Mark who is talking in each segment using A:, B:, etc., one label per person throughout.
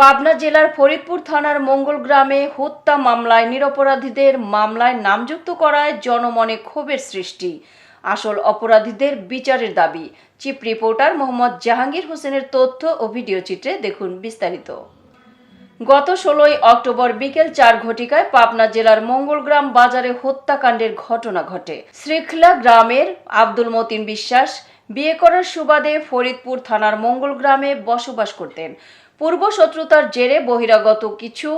A: পাবনা জেলার ফরিদপুর থানার মঙ্গল গ্রামে হত্যা মামলায় নিরপরাধীদের মামলায় নামযুক্ত করায় জনমনে ক্ষোভের সৃষ্টি। আসল অপরাধীদের বিচারের দাবি। চিফ রিপোর্টার মোহাম্মদ জাহাঙ্গীর হোসেনের তথ্য ও ভিডিও চিত্রে দেখুন বিস্তারিত। গত ষোলোই অক্টোবর বিকেল চার ঘটিকায় পাবনা জেলার মঙ্গলগ্রাম বাজারে হত্যাকাণ্ডের ঘটনা ঘটে। শ্রীখলা গ্রামের আব্দুল মতিন বিশ্বাস বিয়ে করার সুবাদে ফরিদপুর থানার মঙ্গলগ্রামে বসবাস করতেন। পূর্ব শত্রুতার জেরে বহিরাগত কিছু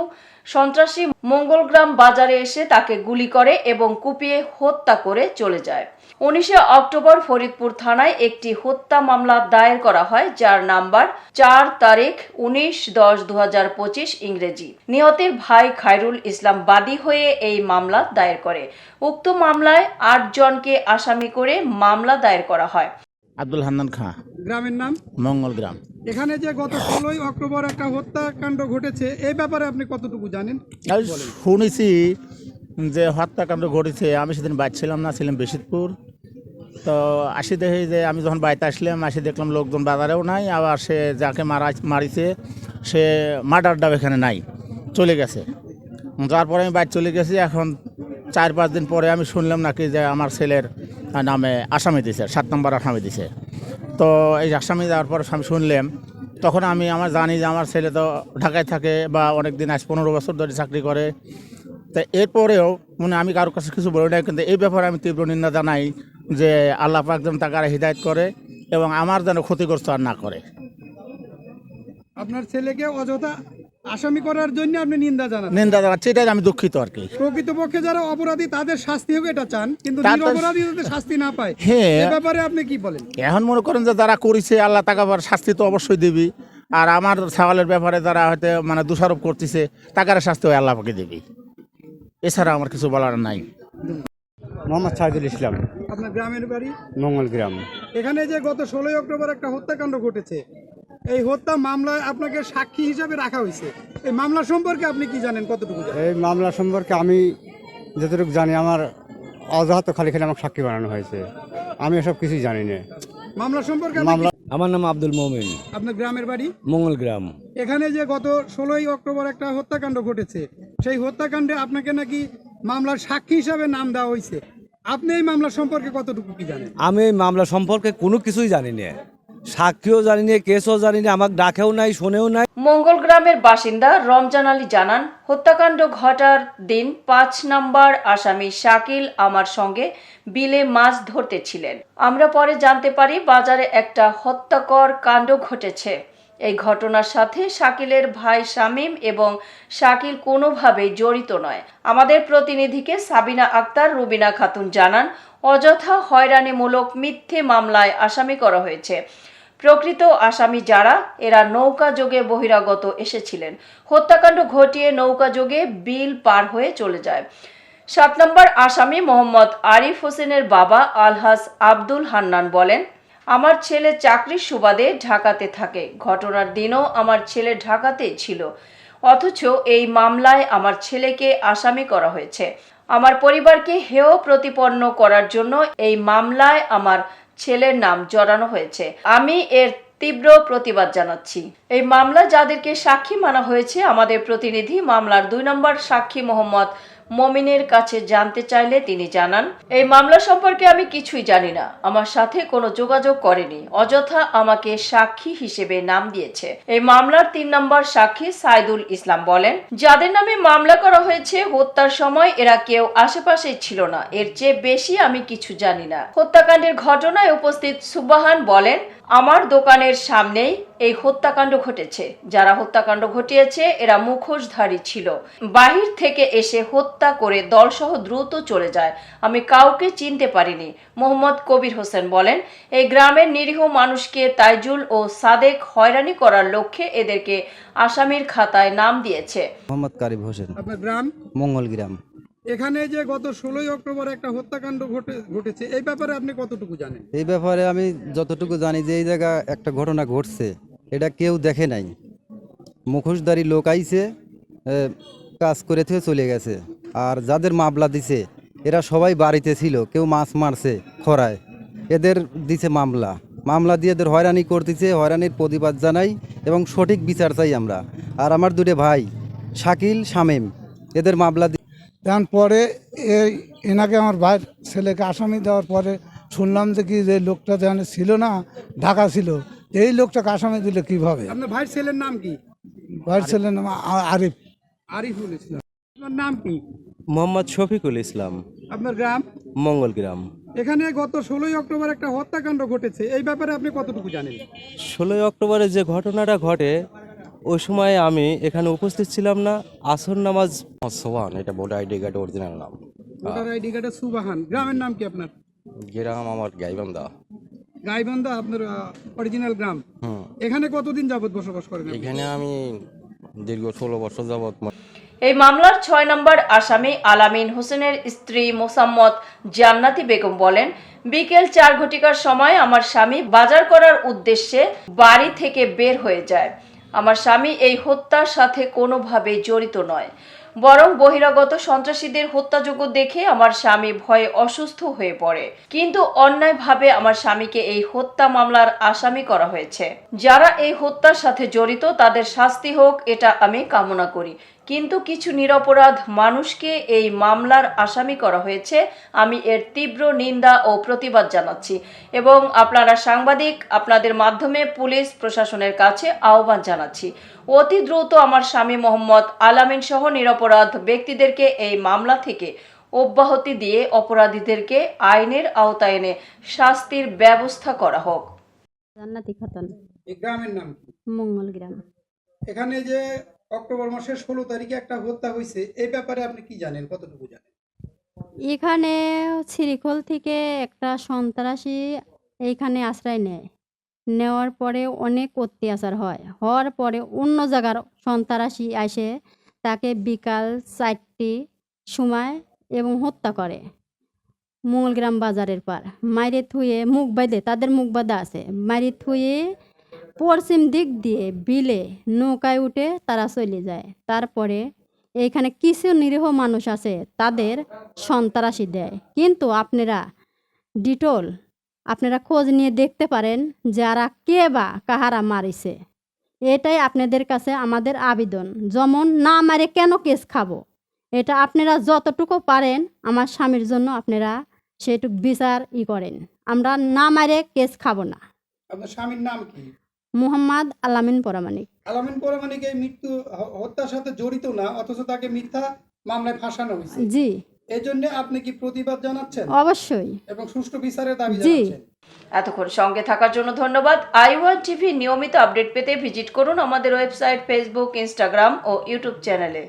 A: সন্ত্রাসী মঙ্গলগ্রাম বাজারে এসে তাকে গুলি করে এবং কুপিয়ে হত্যা করে চলে যায়। উনিশে অক্টোবর ফরিদপুর থানায় একটি হত্যা মামলা দায়ের করা হয় যার নাম্বার চার তারিখ উনিশ দশ দু হাজার পঁচিশ ইংরেজি। নিহতের ভাই খায়রুল ইসলাম বাদী হয়ে এই মামলা দায়ের করে। উক্ত মামলায় আট জনকে আসামি করে মামলা দায়ের করা হয়।
B: আব্দুল হান্নান খাঁ।
C: গ্রামের নাম?
B: মঙ্গল গ্রাম
C: এখানে যে গত ষোলোই অক্টোবর একটা হত্যাকাণ্ড ঘটেছে এই ব্যাপারে আপনি কতটুকু জানেন?
B: শুনেছি যে হত্যাকাণ্ড ঘটেছে। আমি সেদিন ছিলাম না, ছিলাম বেশিদপুর। তো আসি দেখি যে আমি যখন বাড়িতে আসলাম, আসি দেখলাম লোকজন বাজারেও নাই, আবার সে যাকে মারা, মারিছে, সে মার্ডারটাও এখানে নাই, চলে গেছে। তারপরে আমি বাইরে চলে গেছি, এখন চার পাঁচ দিন পরে আমি শুনলাম নাকি যে আমার ছেলের নামে আসামি দিছে, সাত নম্বর আসামি দিছে। তো এই আসামি যাওয়ার পর আমি শুনলাম, তখন আমি আমার জানি যে আমার ছেলে তো ঢাকায় থাকে বা অনেক দিন আজ পনেরো বছর ধরে চাকরি করে। তা এরপরেও মানে আমি কারোর কাছে কিছু বলি নাই, কিন্তু এই ব্যাপারে আমি তীব্র নিন্দা জানাই যে আল্লাহ পাক যেন তাকে হৃদায়ত করে এবং আমার যেন ক্ষতিগ্রস্ত আর না করে।
C: আপনার ছেলেকে অযথা আসামি করার জন্য আপনি নিন্দা জানান
B: নিন্দা জানাচ্ছি এটাই আমি দুঃখিত আর কি।
C: প্রকৃতপক্ষে যারা অপরাধী তাদের শাস্তি হোক এটা চান। কিন্তু
B: তাদের-
C: যাতে শাস্তি না পায়
B: হ্যাঁ।
C: এ ব্যাপারে আপনি কি বলেন?
B: এখন মনে করেন যে যারা করেছে আল্লাহ তাকে আবার শাস্তি তো অবশ্যই দিবি। আর আমার সওয়ালের ব্যাপারে যারা হয়তো মানে দোষারোপ করতেছে তাকার শাস্তি ওই আল্লাহ পাকে দিবি। এছাড়া আমার কিছু বলার নাই।
D: মোহাম্মদ সাইদুল ইসলাম।
C: আপনার গ্রামের বাড়ি?
D: মঙ্গল গ্রাম।
C: এখানে যে গত ষোলোই অক্টোবর একটা হত্যাকাণ্ড ঘটেছে এই হত্যা মামলায় আপনাকে সাক্ষী হিসাবে রাখা হয়েছে। এই মামলা সম্পর্কে আপনি কি জানেন? কতটুকু
D: এই মামলা সম্পর্কে আমি যতটুকু জানি আমার অজাহাত খালি খালি আমাকে সাক্ষী বানানো হয়েছে। আমি এসব কিছুই জানি না।
C: মামলা সম্পর্কে
D: মামলা
E: আমার নাম আব্দুল মোমিন।
C: আপনার গ্রামের বাড়ি?
E: মঙ্গল গ্রাম।
C: এখানে যে গত ষোলোই অক্টোবর একটা হত্যাকাণ্ড ঘটেছে সেই হত্যাকাণ্ডে আপনাকে নাকি মামলার সাক্ষী হিসাবে নাম দেওয়া হয়েছে। আপনি এই মামলা সম্পর্কে কতটুকু কি জানেন?
E: আমি এই মামলা সম্পর্কে কোনো কিছুই জানি না। সাক্ষীও জানি না কেসও জানি না আমাকে ডাকেও নাই, শোনেও নাই।
A: মঙ্গল গ্রামের বাসিন্দা রমজান আলী জানান, হত্যাকাণ্ড ঘটার দিন পাঁচ নাম্বার আসামি শাকিল আমার সঙ্গে বিলে মাছ ধরতে ছিলেন আমরা পরে জানতে পারি, বাজারে একটা হত্যাকর কাণ্ড ঘটেছে। এই ঘটনার সাথে শাকিলের ভাই শামীম এবং শাকিল কোনোভাবেই জড়িত নয়। আমাদের প্রতিনিধিকে সাবিনা আক্তার, রুবিনা খাতুন জানান, অযথা হয়রানিমূলক মিথ্যে মামলায় আসামি করা হয়েছে। প্রকৃত আসামি যারা, এরা নৌকা যোগে বহিরাগত এসেছিলেন। হত্যাকাণ্ড ঘটিয়ে নৌকা যোগে বিল পার হয়ে চলে যায়। সাত নম্বর আসামি মোহাম্মদ আরিফ হোসেনের বাবা আলহাস আব্দুল হান্নান বলেন, আমার ছেলে চাকরির সুবাদে ঢাকাতে থাকে। ঘটনার দিনও আমার ছেলে ঢাকাতে ছিল। অথচ এই মামলায় আমার ছেলেকে আসামি করা হয়েছে। আমার পরিবারকে হেয় প্রতিপন্ন করার জন্য এই মামলায় আমার ছেলের নাম জড়ানো হয়েছে। আমি এর তীব্র প্রতিবাদ জানাচ্ছি। এই মামলা যাদেরকে সাক্ষী মানা হয়েছে, আমাদের প্রতিনিধি মামলার দুই নম্বর সাক্ষী মোহাম্মদ মমিনের কাছে জানতে চাইলে তিনি জানান, এই মামলা সম্পর্কে আমি কিছুই জানি না। আমার সাথে কোনো যোগাযোগ করেনি। অযথা আমাকে সাক্ষী হিসেবে নাম দিয়েছে। এই মামলার তিন নম্বর সাক্ষী সাইদুল ইসলাম বলেন, যাদের নামে মামলা করা হয়েছে, হত্যার সময় এরা কেউ আশেপাশে ছিল না। এর চেয়ে বেশি আমি কিছু জানি না। হত্যাকাণ্ডের ঘটনায় উপস্থিত সুবাহান বলেন আমার দোকানের সামনেই এই হত্যাকাণ্ড ঘটেছে। যারা হত্যাকাণ্ড ঘটিয়েছে এরা মুখোশধারী ছিল। বাহির থেকে এসে হত্যা করে দলসহ দ্রুত চলে যায়। আমি কাউকে চিনতে পারিনি। মোহাম্মদ কবির হোসেন বলেন এই গ্রামের নিরীহ মানুষকে তাইজুল ও সাদেক হয়রানি করার লক্ষ্যে এদেরকে আসামির খাতায় নাম দিয়েছে।
F: মোহাম্মদ কারিম হোসেন।
C: আপনার গ্রাম?
F: মঙ্গলগ্রাম
C: এখানে যে গত ষোলোই অক্টোবর একটা হত্যাকাণ্ড ঘটে ঘটেছে, এই ব্যাপারে আপনি কতটুকু জানেন?
F: এই ব্যাপারে আমি যতটুকু জানি যে এই জায়গা একটা ঘটনা ঘটছে, এটা কেউ দেখে নাই। মুখোশধারী লোক আইছে কাজ করে থেকে চলে গেছে, আর যাদের মামলা দিছে, এরা সবাই বাড়িতে ছিল, কেউ মাছ মারছে খরায়। এদের দিছে মামলা। মামলা দিয়ে এদের হয়রানি করতেছে, হয়রানির প্রতিবাদ জানাই, এবং সঠিক বিচার চাই আমরা। আর আমার দুটো ভাই, শাকিল, শামীম, এদের মামলা
G: তখন পরে এই এনাকে আমার ভাইয়ের ছেলেকে আসামি দেওয়ার পরে শুনলাম যে কি যে লোকটা যেখানে ছিল না ঢাকা ছিল এই লোকটাকে আসামি দিলে কীভাবে?
C: আপনার ভাইয়ের ছেলের নাম কি?
G: ভাইয়ের ছেলের নাম আ- আরিফ।
C: আরিফুল ইসলাম। আপনার নাম কি?
H: মোহাম্মদ শফিকুল ইসলাম।
C: আপনার গ্রাম?
H: মঙ্গলগ্রাম
C: এখানে গত ষোলোই অক্টোবর একটা হত্যাকাণ্ড ঘটেছে এই ব্যাপারে আপনি কতটুকু জানেন?
H: ষোলোই অক্টোবরে যে ঘটনাটা ঘটে ওই সময় আমি এখানে উপস্থিত ছিলাম না আসর নামাজ। সোহান এটা ভোটার আইডি কার্ড অরিজিনাল নাম।
C: ভোটার আইডি কার্ডে সুবাহান। গ্রামের নাম কি আপনার?
H: গ্রাম আমার গাইবান্ধা।
C: গাইবান্ধা আপনার অরিজিনাল গ্রাম। এখানে কতদিন যাবত বসবাস করেন
H: এখানে আমি দীর্ঘ ষোলো বছর যাবৎ
A: এই মামলার ছয় নম্বর আসামি আলামিন হোসেনের স্ত্রী মোসাম্মদ জান্নাতি বেগম বলেন বিকেল চার ঘটিকার সময় আমার স্বামী বাজার করার উদ্দেশ্যে বাড়ি থেকে বের হয়ে যায়। আমার স্বামী এই হত্যার সাথে কোনোভাবেই জড়িত নয়। বরং বহিরাগত সন্ত্রাসীদের হত্যাযোগ্য দেখে আমার স্বামী ভয়ে অসুস্থ হয়ে পড়ে। কিন্তু অন্যায়ভাবে আমার স্বামীকে এই হত্যা মামলার আসামি করা হয়েছে। যারা এই হত্যার সাথে জড়িত তাদের শাস্তি হোক, এটা আমি কামনা করি। কিন্তু কিছু নিরপরাধ মানুষকে এই মামলার আসামি করা হয়েছে। আমি এর তীব্র নিন্দা ও প্রতিবাদ জানাচ্ছি এবং আপনারা সাংবাদিক আপনাদের মাধ্যমে পুলিশ প্রশাসনের কাছে আহ্বান জানাচ্ছি। অতি দ্রুত আমার স্বামী মোহাম্মদ আলামিন সহ নিরপরাধ ব্যক্তিদেরকে এই মামলা থেকে অব্যাহতি দিয়ে অপরাধীদেরকে আইনের আওতায় এনে শাস্তির ব্যবস্থা করা হোক।
I: জান্নাতি খাতুন।
C: গ্রামের নাম
I: মঙ্গল গ্রাম।
C: এখানে যে অক্টোবর মাসের ষোলো তারিখে একটা হত্যা হয়েছে, এই ব্যাপারে আপনি কি জানেন? কতটুকু জানেন?
I: এখানে ছিরিখোল থেকে একটা সন্ত্রাসী এইখানে আশ্রয় নেয়। নেওয়ার পরে অনেক অত্যাচার হয়। হওয়ার পরে অন্য জায়গার সন্ত্রাসী আসে, তাকে বিকাল চারটি সময় এবং হত্যা করে। মঙ্গলগ্রাম বাজারের পার। মাইরে থুয়ে মুখ বাঁধে, তাদের মুখ বাঁধা আছে। মারি থুয়ে পশ্চিম দিক দিয়ে বিলে নৌকায় উঠে তারা চলে যায়। তারপরে এইখানে কিছু নিরীহ মানুষ আছে, তাদের সন্ত্রাসী দেয়। কিন্তু আপনারা ডিটোল, আপনারা খোঁজ নিয়ে দেখতে পারেন যারা কে বা কাহারা মারিছে। এটাই আপনাদের কাছে আমাদের আবেদন। যেমন, না মারে কেন কেস খাব? এটা আপনারা যতটুকু পারেন, আমার স্বামীর জন্য আপনারা সেটুক বিচার ই করেন। আমরা না মারে কেস খাব না। মুহাম্মদ আলামিন পরামানিক।
C: আলামিন পরামানিক এই মৃত্যু হত্যার সাথে জড়িত না অথচ তাকে মিথ্যা মামলায় ফাঁসানো হয়েছে।
I: জি।
C: এজন্য জন্য আপনি কি প্রতিবাদ জানাচ্ছেন?
I: অবশ্যই।
C: এবং সুষ্ঠু বিচারের দাবি জানাচ্ছেন?
A: এতক্ষণ সঙ্গে থাকার জন্য ধন্যবাদ। আই ওয়ান টিভি নিয়মিত আপডেট পেতে ভিজিট করুন আমাদের ওয়েবসাইট ফেসবুক ইনস্টাগ্রাম ও ইউটিউব চ্যানেলে।